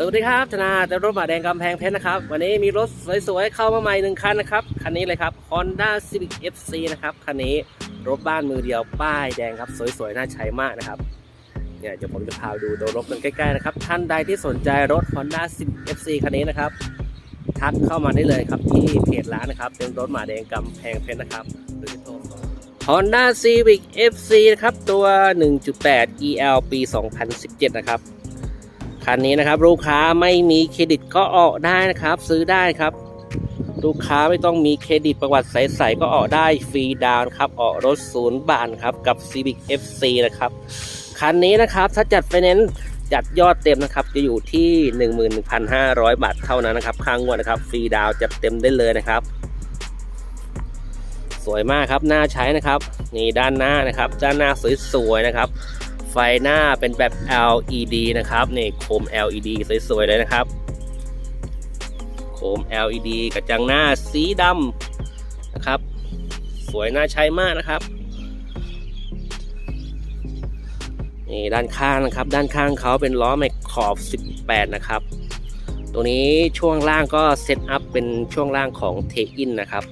สวัสดีครับธนาแต่รถหมาแดงกำแพงเพชรนะครับ วันนี้มีรถสวยๆ เข้ามาใหม่หนึ่งคันนะครับ คันนี้เลยครับ Honda Civic FC นะครับ คันนี้รถบ้านมือเดียวป้ายแดงครับ สวยๆ น่าใช้มากนะครับ เนี่ยเดี๋ยวผมจะพาดูตัวรถกันใกล้ๆนะครับ ท่านใดที่สนใจรถ Honda Civic FC คันนี้นะครับ ทักเข้ามาได้เลยครับที่เพจร้านนะครับ เป็นรถหมาแดงกำแพงเพชรนะครับหรือโทร Honda Civic FC นะครับตัว 1.8 EL ปี 2017 นะครับ คันนี้นะครับลูกค้าไม่มีเครดิตก็ออกได้นะครับ ซื้อได้ครับ ลูกค้าไม่ต้องมีเครดิตประวัติใสๆก็ออกได้ฟรีดาวน์ครับออกรถศูนย์บาทครับกับ Civic FC นะครับคันนี้นะครับถ้าจัดไฟแนนซ์จัดยอดเต็มนะครับ จะอยู่ที่ 11,500 บาทเท่านั้นนะครับค่างวดนะครับฟรีดาวน์จัดเต็มได้เลยนะครับ สวยมากครับน่าใช้นะครับ นี่ด้านหน้านะครับ ด้านหน้าสวยๆนะครับ ไฟหน้าเป็นแบบ LED นะครับนี่โคม LED สวยๆเลยนะครับ โคม LED กระจังหน้าสีดำนะครับ สวยน่าใช้มากนะครับนี่ด้านข้างนะครับ ด้านข้างเขาเป็นล้อแม็กขอบ 18 นะครับ ตัวนี้ช่วงล่างก็เซตอัพเป็นช่วงล่างของเทอินนะครับ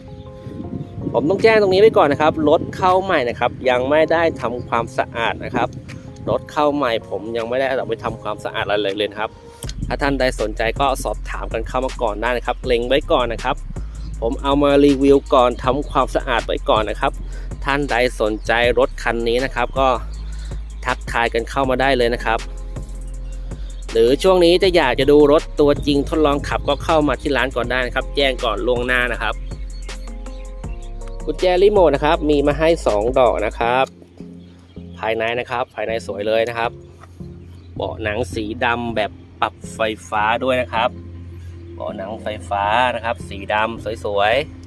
ผมต้องแจ้งตรงนี้ไว้ก่อนนะครับ รถเข้าใหม่นะครับ ยังไม่ได้ทำความสะอาดนะครับ รถเข้าใหม่ผมยังไม่ได้เอาไปทำความสะอาดอะไรเลยนะครับ ถ้าท่านใดสนใจก็สอบถามกันเข้ามาก่อนได้นะครับเล็งไว้ก่อนนะครับ ผมเอามารีวิวก่อนทำความสะอาดไว้ก่อนนะครับ ท่านใดสนใจรถคันนี้นะครับ ก็ทักทายกันเข้ามาได้เลยนะครับ หรือช่วงนี้จะอยากจะดูรถตัวจริงทดลองขับก็เข้ามาที่ร้านก่อนได้นะครับ แจ้งก่อนล่วงหน้านะครับกุญแจรีโมทนะครับ มีมาให้ 2 ดอกนะครับ ภายในนะครับ ภายในสวยเลยนะครับ เบาะหนังสีดำแบบปรับไฟฟ้าด้วยนะครับ เบาะหนังไฟฟ้านะครับ สีดำสวยๆ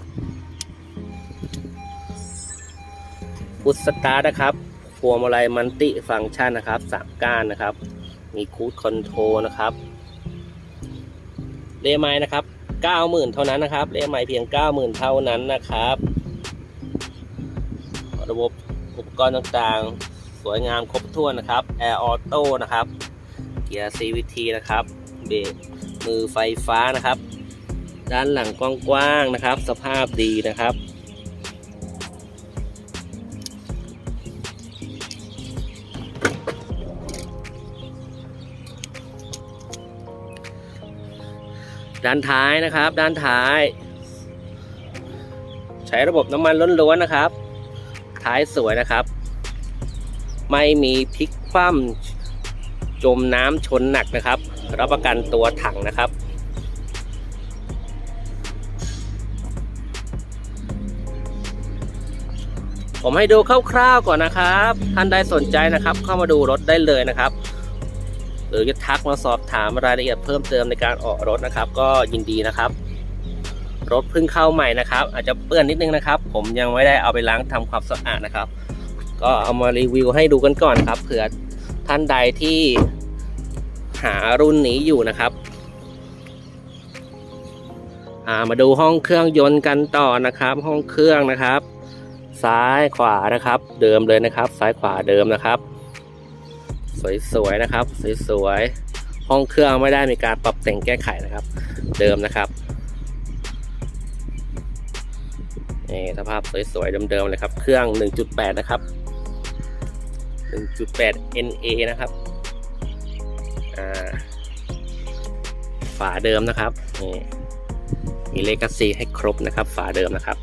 พุทสตาร์ทนะครับพวงมาลัยมันติฟังก์ชันนะครับสามก้านนะครับ มีคูดคอนโทรนะครับเลไม้นะครับ90,000 เท่านั้นนะครับเลไม้เพียง 90,000 เท่านั้นนะครับ ระบบอุปกรณ์ต่างๆ สวยงามครบถ้วนนะครับ Air Auto นะครับ เกียร์ CVT นะครับ เบรกมือไฟฟ้านะครับ ด้านหลังกว้างๆนะครับ สภาพดีนะครับ ด้านท้ายนะครับ ด้านท้าย ใช้ระบบน้ำมันล้วนๆนะครับ ท้ายสวยนะครับ ไม่มีพลิกคว่ำจมน้ำชนหนักนะครับ รับประกันตัวถังนะครับ ผมให้ดูคร่าวๆก่อนนะครับ ท่านใดสนใจนะครับ เข้ามาดูรถได้เลยนะครับหรือจะทักมาสอบถามรายละเอียดเพิ่มเติมในการออกรถนะครับ ก็ยินดีนะครับ รถเพิ่งเข้าใหม่นะครับ อาจจะเปื้อนนิดนึงนะครับ ผมยังไม่ได้เอาไปล้างทำความสะอาดนะครับ ก็เอามารีวิวให้ดูกันก่อนครับ เผื่อท่านใดที่หารุ่นนี้อยู่นะครับามาดูห้องเครื่องยนต์กันต่อนะครับ ห้องเครื่องนะครับ ซ้ายขวานะครับ เดิมเลยนะครับ ซ้ายขวาเดิมนะครับ สวยๆนะครับสวยๆห้องเครื่องไม่ได้มีการปรับแต่งแก้ไขนะครับ เดิมนะครับนี่สภาพสวยๆเดิมๆเลยครับ เครื่อง 1.8 นะครับ 1.8 NA นะครับฝาเดิมนะครับนี่มีเลขซีให้ครบนะครับ ฝาเดิมนะครับ